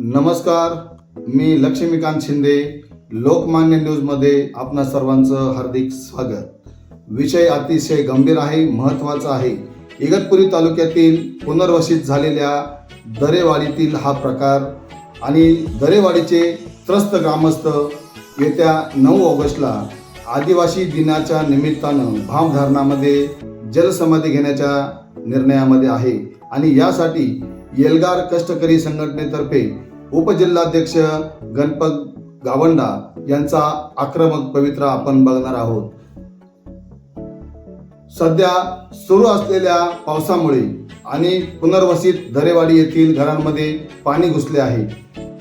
नमस्कार मी लक्ष्मीकांत शिंदे लोकमान्य न्यूजमध्ये आपणा सर्वांचं हार्दिक स्वागत. विषय अतिशय गंभीर आहे महत्त्वाचा आहे. इगतपुरी तालुक्यातील पुनर्वसित झालेल्या दरेवाडीतील हा प्रकार आणि दरेवाडीचे त्रस्त ग्रामस्थ येत्या नऊ ऑगस्टला आदिवासी दिनाच्या निमित्तानं भामधारणामध्ये जलसमाधी घेण्याच्या निर्णयामध्ये आहे आणि यासाठी येलगार कष्टकरी संघटनेतर्फे उपजिल्हाध्यक्ष गणपत गावंडा यांचा आक्रमक पवित्रा आपण बघणार आहोत. सध्या सुरू असलेल्या पावसामुळे आणि पुनर्वसित दरेवाडी येथील घरांमध्ये पाणी घुसले आहे.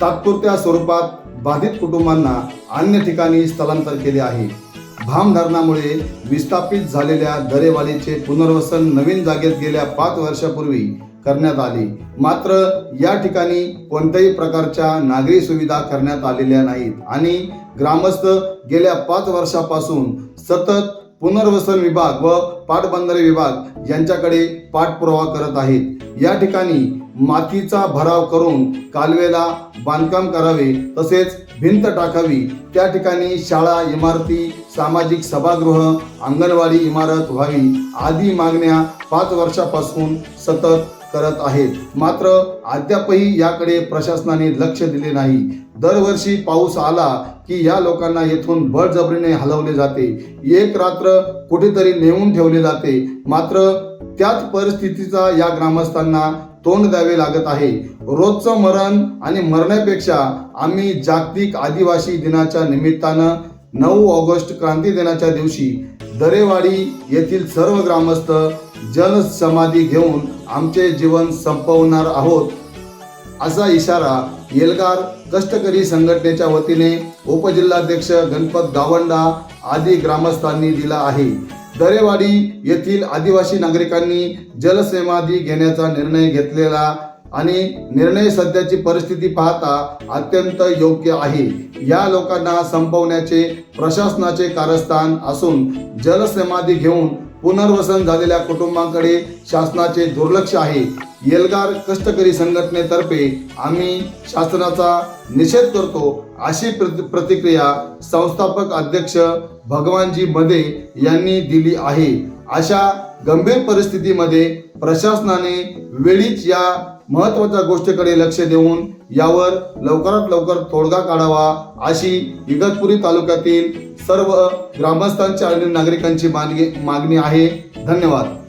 तात्पुरत्या स्वरूपात बाधित कुटुंबांना अन्य ठिकाणी स्थलांतर केले आहे. भाम धरणामुळे विस्थापित झालेल्या दरेवाडीचे पुनर्वसन नवीन जागेत गेल्या पाच वर्षापूर्वी करण्यात आले. मात्र या ठिकाणी कोणत्याही प्रकारच्या नागरी सुविधा करण्यात आलेल्या नाहीत. आणि ग्रामस्थ गेल्या पाच वर्षापासून सतत पुनर्वसन विभाग व पाटबंधारे विभाग यांच्याकडे पाठपुरावा करत आहेत. या ठिकाणी मातीचा भराव करून कालवेला बांधकाम करावे तसेच भिंत टाकावी. त्या ठिकाणी शाळा इमारती सामाजिक सभागृह अंगणवाडी इमारत व्हावी आदी मागण्या पाच वर्षापासून सतत करत आहेत. मात्र अद्यापही याकडे प्रशासनाने लक्ष दिले नाही. दरवर्षी पाऊस आला की या लोकांना येथून बळजबरीने हलवले जाते. एक रात्र कुठेतरी नेऊन ठेवले जाते. मात्र त्याच परिस्थितीचा या ग्रामस्थांना तोंड द्यावे लागत आहे. रोजचं मरण आणि मरण्यापेक्षा आम्ही जागतिक आदिवासी दिनाच्या निमित्तानं नऊ ऑगस्ट क्रांती दिनाच्या दिवशी दरेवाडी येथील सर्व ग्रामस्थ जल समाधी घेऊन आमचे जीवन संपवणार आहोत. असा इशारा येलगार कष्टकरी संघटनेच्या वतीने उपजिल्हाध्यक्ष गणपत गावंडा आदी ग्रामस्थांनी दिला आहे. दरेवाडी येथील आदिवासी नागरिकांनी जलसमाधी घेण्याचा निर्णय घेतलेला आणि निर्णय सध्याची परिस्थिती पाहता अत्यंत योग्य आहे. या लोकांना संपवण्याचे प्रशासनाचे कारस्थान असून जलसमाधी घेऊन पुनर्वसन झालेल्या कुटुंबांकडे शासनाचे दुर्लक्ष आहे. येलगार कष्टकरी संघटनेतर्फे आम्ही शासनाचा निषेध करतो अशी प्रतिक्रिया संस्थापक अध्यक्ष भगवानजी मदे यांनी दिली आहे. अशा गंभीर परिस्थितीमध्ये प्रशासनाने वेळीच या महत्त्वाच्या गोष्टीकडे लक्ष देऊन यावर लवकरात लवकर तोडगा काढावा अशी इगतपुरी तालुक्यातील सर्व ग्रामस्थांची आणि नागरिकांची मागणी मागणी आहे. धन्यवाद.